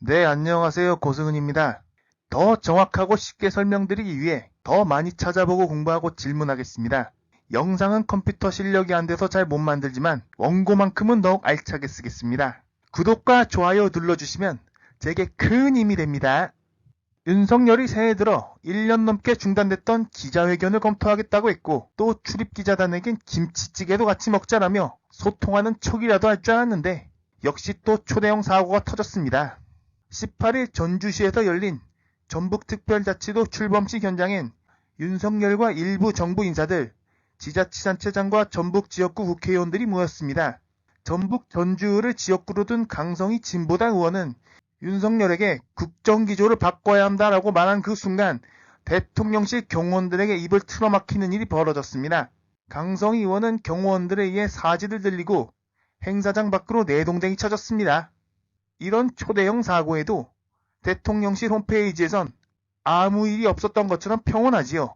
네, 안녕하세요. 고승은입니다. 더 정확하고 쉽게 설명드리기 위해 더 많이 찾아보고 공부하고 질문하겠습니다. 영상은 컴퓨터 실력이 안 돼서 잘 못 만들지만 원고만큼은 더욱 알차게 쓰겠습니다. 구독과 좋아요 눌러주시면 제게 큰 힘이 됩니다. 윤석열이 새해 들어 1년 넘게 중단됐던 기자회견을 검토하겠다고 했고 또 출입기자단에겐 김치찌개도 같이 먹자라며 소통하는 척이라도 할 줄 알았는데 역시 또 초대형 사고가 터졌습니다. 18일 전주시에서 열린 전북특별자치도 출범식 현장엔 윤석열과 일부 정부 인사들, 지자치단체장과 전북 지역구 국회의원들이 모였습니다. 전북 전주를 지역구로 둔 강성희 진보당 의원은 윤석열에게 국정기조를 바꿔야 한다라고 말한 그 순간 대통령실 경호원들에게 입을 틀어막히는 일이 벌어졌습니다. 강성희 의원은 경호원들에 의해 사지를 들리고 행사장 밖으로 내동댕이 쳐졌습니다. 이런 초대형 사고에도 대통령실 홈페이지에선 아무 일이 없었던 것처럼 평온하지요.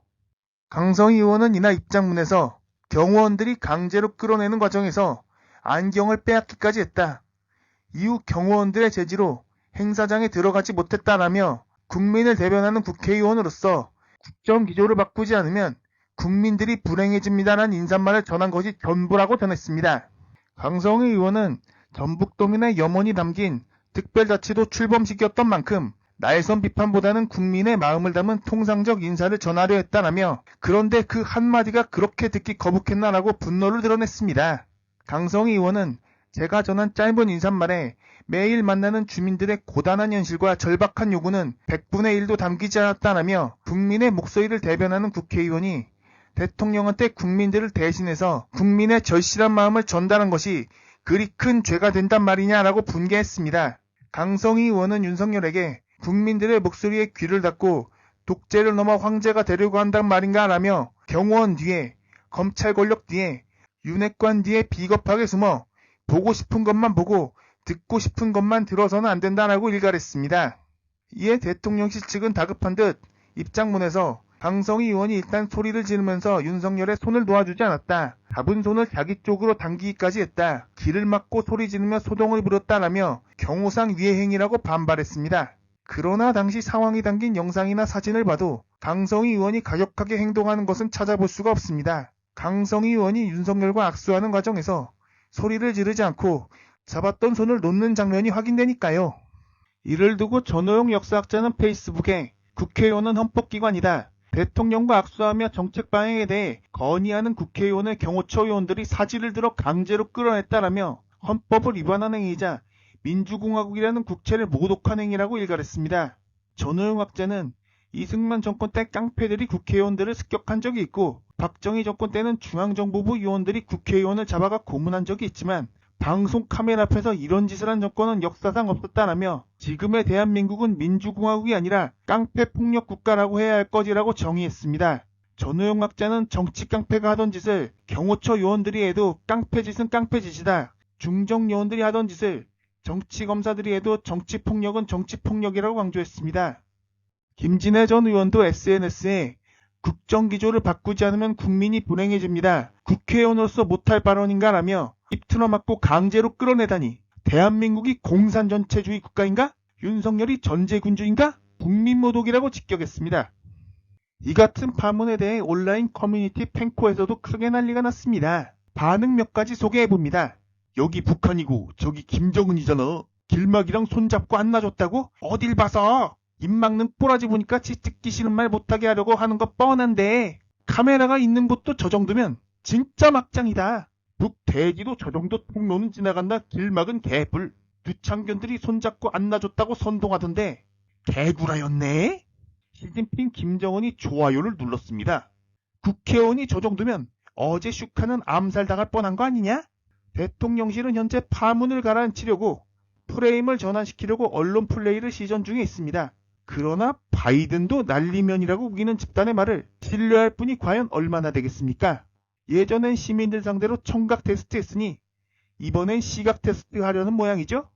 강성희 의원은 이날 입장문에서 경호원들이 강제로 끌어내는 과정에서 안경을 빼앗기까지 했다. 이후 경호원들의 제지로 행사장에 들어가지 못했다라며 국민을 대변하는 국회의원으로서 국정 기조를 바꾸지 않으면 국민들이 불행해집니다라는 인사말을 전한 것이 전부라고 전했습니다. 강성희 의원은 전북도민의 염원이 담긴 특별자치도 출범식이었던 만큼 날선 비판보다는 국민의 마음을 담은 통상적 인사를 전하려 했다라며 그런데 그 한마디가 그렇게 듣기 거북했나라고 분노를 드러냈습니다. 강성희 의원은 제가 전한 짧은 인사말에 매일 만나는 주민들의 고단한 현실과 절박한 요구는 100분의 1도 담기지 않았다라며 국민의 목소리를 대변하는 국회의원이 대통령한테 국민들을 대신해서 국민의 절실한 마음을 전달한 것이 그리 큰 죄가 된단 말이냐라고 분개했습니다. 강성희 의원은 윤석열에게 국민들의 목소리에 귀를 닫고 독재를 넘어 황제가 되려고 한단 말인가 라며 경호원 뒤에 검찰 권력 뒤에 윤핵관 뒤에 비겁하게 숨어 보고 싶은 것만 보고 듣고 싶은 것만 들어서는 안 된다라고 일갈했습니다. 이에 대통령실 측은 다급한 듯 입장문에서 강성희 의원이 일단 소리를 지르면서 윤석열의 손을 놓아주지 않았다. 잡은 손을 자기 쪽으로 당기기까지 했다. 길을 막고 소리 지르며 소동을 부렸다라며 경호상 위해 행위라고 반발했습니다. 그러나 당시 상황이 담긴 영상이나 사진을 봐도 강성희 의원이 가격하게 행동하는 것은 찾아볼 수가 없습니다. 강성희 의원이 윤석열과 악수하는 과정에서 소리를 지르지 않고 잡았던 손을 놓는 장면이 확인되니까요. 이를 두고 전호영 역사학자는 페이스북에 국회의원은 헌법기관이다. 대통령과 악수하며 정책 방향에 대해 건의하는 국회의원의 경호처 의원들이 사지를 들어 강제로 끌어냈다라며 헌법을 위반한 행위이자 민주공화국이라는 국채를 모독한 행위라고 일갈했습니다. 전호영 학자는 이승만 정권 때 깡패들이 국회의원들을 습격한 적이 있고 박정희 정권 때는 중앙정보부 의원들이 국회의원을 잡아가 고문한 적이 있지만 방송 카메라 앞에서 이런 짓을 한 정권은 역사상 없었다라며 지금의 대한민국은 민주공화국이 아니라 깡패 폭력 국가라고 해야 할 것이라고 정의했습니다. 전우영 학자는 정치 깡패가 하던 짓을 경호처 요원들이 해도 깡패 짓은 깡패 짓이다. 중정 요원들이 하던 짓을 정치 검사들이 해도 정치 폭력은 정치 폭력이라고 강조했습니다. 김진애 전 의원도 SNS에 국정 기조를 바꾸지 않으면 국민이 불행해집니다. 국회의원으로서 못할 발언인가라며 입 틀어막고 강제로 끌어내다니 대한민국이 공산전체주의 국가인가? 윤석열이 전제군주인가? 국민모독이라고 직격했습니다. 이 같은 파문에 대해 온라인 커뮤니티 펜코에서도 크게 난리가 났습니다. 반응 몇 가지 소개해봅니다. 여기 북한이고 저기 김정은이잖아. 길막이랑 손잡고 안 놔줬다고? 어딜 봐서? 입 막는 꼬라지 보니까 지 듣기 싫은 말 못하게 하려고 하는 거 뻔한데 카메라가 있는 곳도 저 정도면 진짜 막장이다. 북대지도 저 정도 통로는 지나간다 길 막은 개불. 유창견들이 손잡고 안 놔줬다고 선동하던데 개구라였네? 시진핑 김정은이 좋아요를 눌렀습니다. 국회의원이 저 정도면 어제 슈카는 암살당할 뻔한 거 아니냐? 대통령실은 현재 파문을 가라앉히려고 프레임을 전환시키려고 언론 플레이를 시전 중에 있습니다. 그러나 바이든도 난리면이라고 우기는 집단의 말을 신뢰할 분이 과연 얼마나 되겠습니까? 예전엔 시민들 상대로 청각 테스트 했으니 이번엔 시각 테스트 하려는 모양이죠?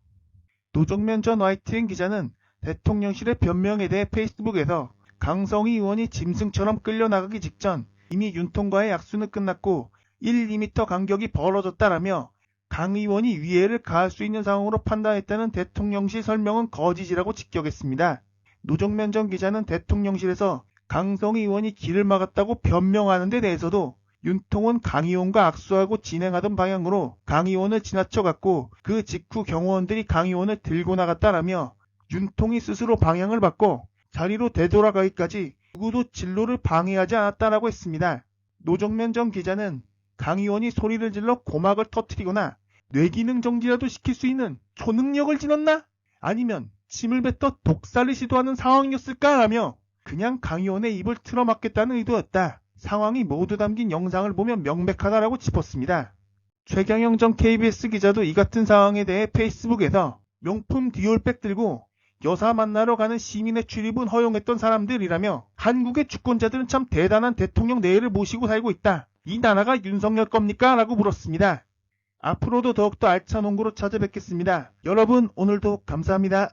노정면 전 YTN 기자는 대통령실의 변명에 대해 페이스북에서 강성희 의원이 짐승처럼 끌려나가기 직전 이미 윤통과의 약수는 끝났고 1, 2m 간격이 벌어졌다라며 강 의원이 위해를 가할 수 있는 상황으로 판단했다는 대통령실 설명은 거짓이라고 직격했습니다. 노정면 전 기자는 대통령실에서 강성 의원이 길을 막았다고 변명하는 데 대해서도 윤통은 강 의원과 악수하고 진행하던 방향으로 강 의원을 지나쳐갔고 그 직후 경호원들이 강 의원을 들고 나갔다라며 윤통이 스스로 방향을 바꿔 자리로 되돌아가기까지 누구도 진로를 방해하지 않았다라고 했습니다. 노정면 전 기자는 강 의원이 소리를 질러 고막을 터뜨리거나 뇌기능 정지라도 시킬 수 있는 초능력을 지녔나? 아니면 침을 뱉어 독살을 시도하는 상황이었을까? 라며 그냥 강 의원의 입을 틀어막겠다는 의도였다. 상황이 모두 담긴 영상을 보면 명백하다라고 짚었습니다. 최경영 전 KBS 기자도 이 같은 상황에 대해 페이스북에서 명품 디올백 들고 여사 만나러 가는 시민의 출입은 허용했던 사람들이라며 한국의 주권자들은 참 대단한 대통령 내외를 모시고 살고 있다. 이 나라가 윤석열 겁니까? 라고 물었습니다. 앞으로도 더욱더 알찬 홍보로 찾아뵙겠습니다. 여러분 오늘도 감사합니다.